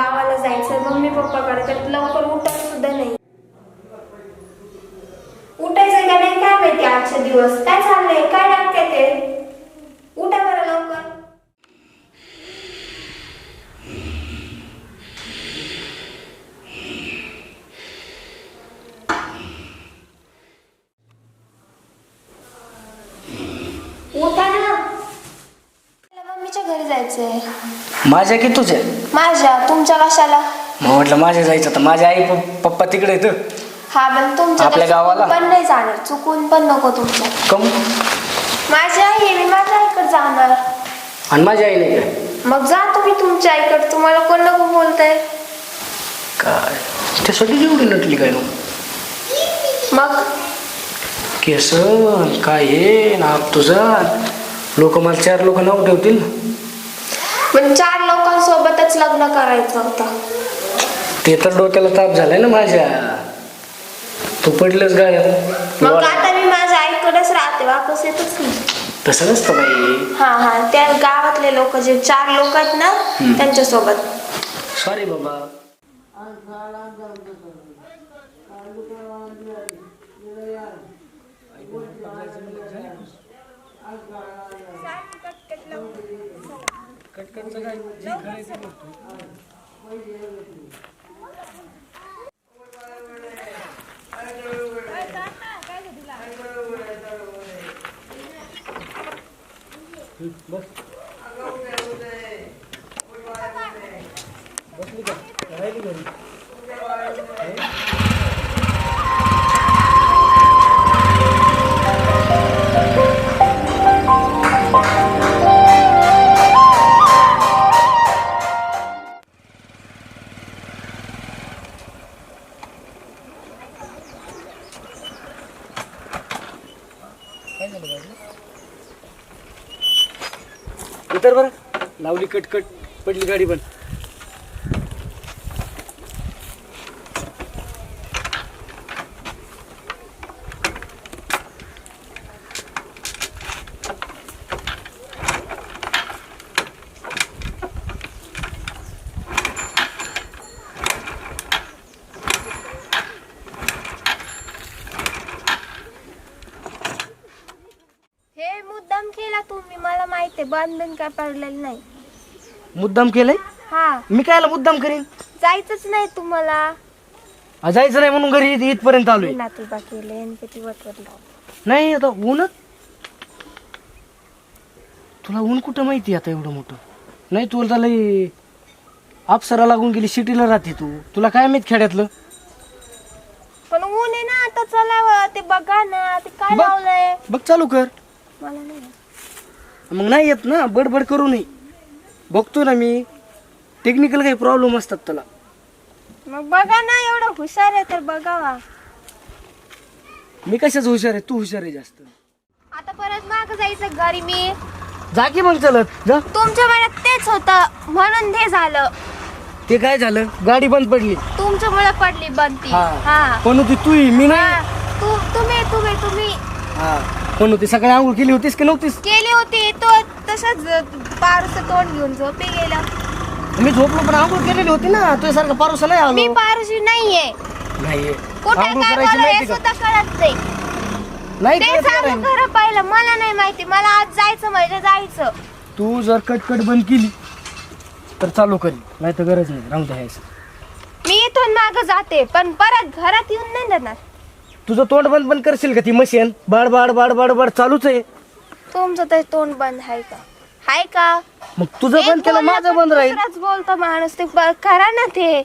गावाला जायचं mummy papa तर लवकर उठत सुद्धा नाही. उठायचं का नाही? काय माहिती आजचे दिवस? काय चाललंय? काय लागते ते? उठा बरं लवकर. उठा ना. मम्मीच्या घरी जायचंय. माझ्या की तुझ्या? माझ्या तुमच्या कशाला? मग म्हटलं माझ्या जायचं तर माझ्या आई प- पप्पा तिकडे येतं हा पण तुमच्या आपल्या तर गावाला? चुकून पण नाही जाणार. चुकून पण नको तुमच्या. कम. माझी आई आहे मी माझ्या आईकडे जाणार. आणि माझी आई नाही काय मग जा तुम्ही तुमच्या आईकडे. तुम्हाला कोण नको बोलताय? काय? त्यासाठी एवढी नटली काय मग? मग? केस काय हे नाप तुझा? लोक मला चार लोक नाव ठेवतील. पण चार लोकांसोबतच लग्न करायचं होतं. ते तर डोक्याला ताप झालाय ना माझ्या. तू पडलंच मग आता मी माझ्या आईकडेच राहते वापस येतच नाही. तसं नसतं बाई. हा हा त्या गावातले लोक जे चार लोक आहेत ना त्यांच्यासोबत. सॉरी बाबा. कटकटचं काय जी करायचं बस बसली का राहिली घरी तर बरं. लावली कटकट पडली गाडी पण हे मुद्दाम केला तुम्ही माहिती आहे बंधन काय पडलेलं नाही. मुद्दाम केलंय? हा. मी कायला मुद्दाम करीन? जायचंच नाही तुम्हाला. आ, जायचं नाही म्हणून घरी इथ- इथपर्यंत आलोय. नातुबा केले किती नाही आता ऊन? तुला ऊन कुठं माहिती आता एवढं मोठं? नाही तुला लई अप्सरा लागून गेली सिटीला राहते तू. तुला काय माहीत खेड्यातलं? पण ऊन आहे ना आता चला ते बघा ना ते काय बघ. लावलंय? बघ चालू कर. मला नाही मग नाही येत ना बडबड करू नये. बघतो ना मी. टेक्निकल काही प्रॉब्लेम असतात त्याला. मग बघा ना एवढं हुशार आहे तर बघावा. मी कशाच हुशार आहे? तू हुशार आहे जास्त. आता परत माग जायचं घरी मी. जा की मग चलत जा. तुमच्या मनात तेच होतं. म्हणून ते झालं. ते काय झालं? गाडी बंद पडली. तुमच्यामुळे पडली बनती हा. हा. पण होती तू मी नाही. हा. तू तुम्ही तुम्ही तुम्ही. हा. पण होती सकाळी आंघोळ केली होतीस की नव्हतीस? केली होती. तो तसंच पारस तोंड घेऊन झोपी गेला. मी झोपलो पण आंघोळ केलेली होती ना. तुझ्यासारखं पारोसा नाही मी आलो पारशी नाहीये. नाहीये. कुठे आंघोळ काय करायची बोलू हे माहिती का? सुद्धा कळत नाही. नाही ते कळत सांगू नाही. खरं पाहिलं मला नाही माहिती. मला आज जायचं म्हणजे जायचं. तू जर कटकट बंद केली तर चालू करी. नाही तर गरज नाही. राहून द्यायचं मी इथून माग जाते पण परत घरात येऊन नाही देणार तुझं तोंड बंद बंद करशील का ती मशीन? बाड बाड बाड बाड बाड चालूच आहे. तुमचं ते तोंड बंद आहे का? हाय का? मग तुझं बंद केलं माझं बंद राहील. बोलतो माणूस ते ब- करा ना ते.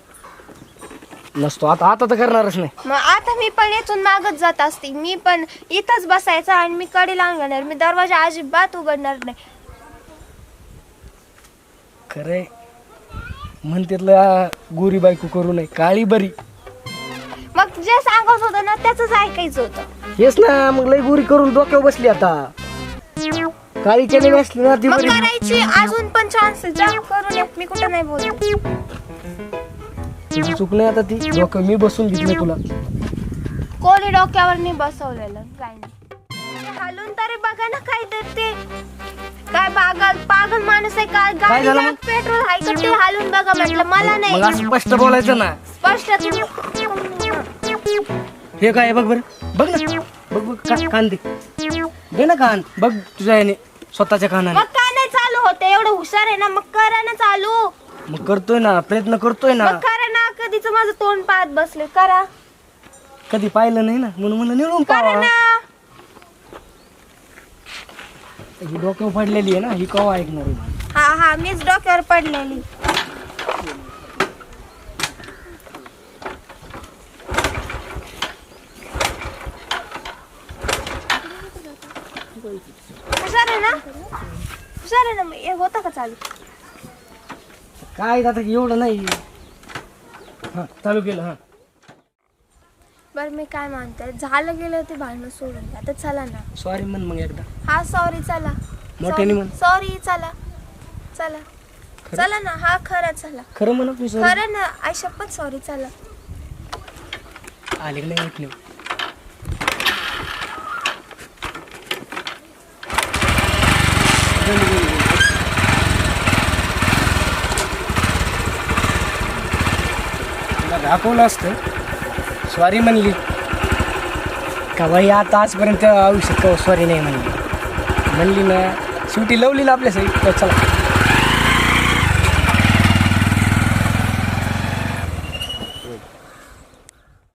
नसतो आता आता तर करणारच नाही. मग आता मी पण इथून मागत जात असते. मी पण इथंच बसायचं आणि मी कडी लावून घेणार मी दरवाजा अजिबात उघडणार नाही. खरंय. म्हणतेतलं गोरी बायको करू नये. काळी बरी. जे सांगत होतं ना त्याच ऐकायचं होतं. हेच ना मग लई गोरी करून डोक्यावर बसली आता. काळी असली ना ती मग बरी करायची अजून पण चान्स जा करू नये मी कुठं नाही बोलत. आता ती. मी बसून घेतलं तुला. कोणी डोक्यावर नाही बसवलेलं काय नाही. हालून तरी बघा ना काय तर ते. काय पागल पागल माणूस आहे काय झालं? मग? पेट्रोल ते हालून बघा म्हटलं. मला मग नाही असं स्पष्ट बोलायचं ना. स्पष्ट तुम्ही हे काय आहे? बघ बरं. बघ ना. बघ बघ का- कान दे. दे ना कान. बघ तुझ्या याने स्वतःच्या कानाने. मग काय नाही चालू होते. एवढं हुशार आहे ना. मग करा ना चालू. मग करतोय ना. प्रयत्न करतोय ना. मग करा ना. कधीच माझं तोंड पाहत बसले. करा. कधी पाहिलं नाही ना. म्हणून मला निळून करा ना. ही डोक्यावर पडलेली आहे ना. ही कवा ऐकणार आहे? हा हा. मीच डोक्यावर पडलेली. आहे ना मग हे होतं का चालू? काय आता एवढं नाही. हा चालू केलं हा. बरं मी काय म्हणते? झालं गेलं ते भांडणं सोडून. द्या तर चला ना. सॉरी म्हण मग एकदा. हा सॉरी चला. मोठ्याने म्हण. सॉरी चला. चला. चला ना हा खरं चला. खरं म्हणत मी खरं ना आय शपथ सॉरी चला. आले की नाही वाटलं. दाखवलं असतं. स्वारी म्हणली. का बाई आता आजपर्यंत आयुष्यात का स्वारी नाही म्हणली. म्हणली ना शेवटी लवलीला आपल्या आपल्यासाठी. चला.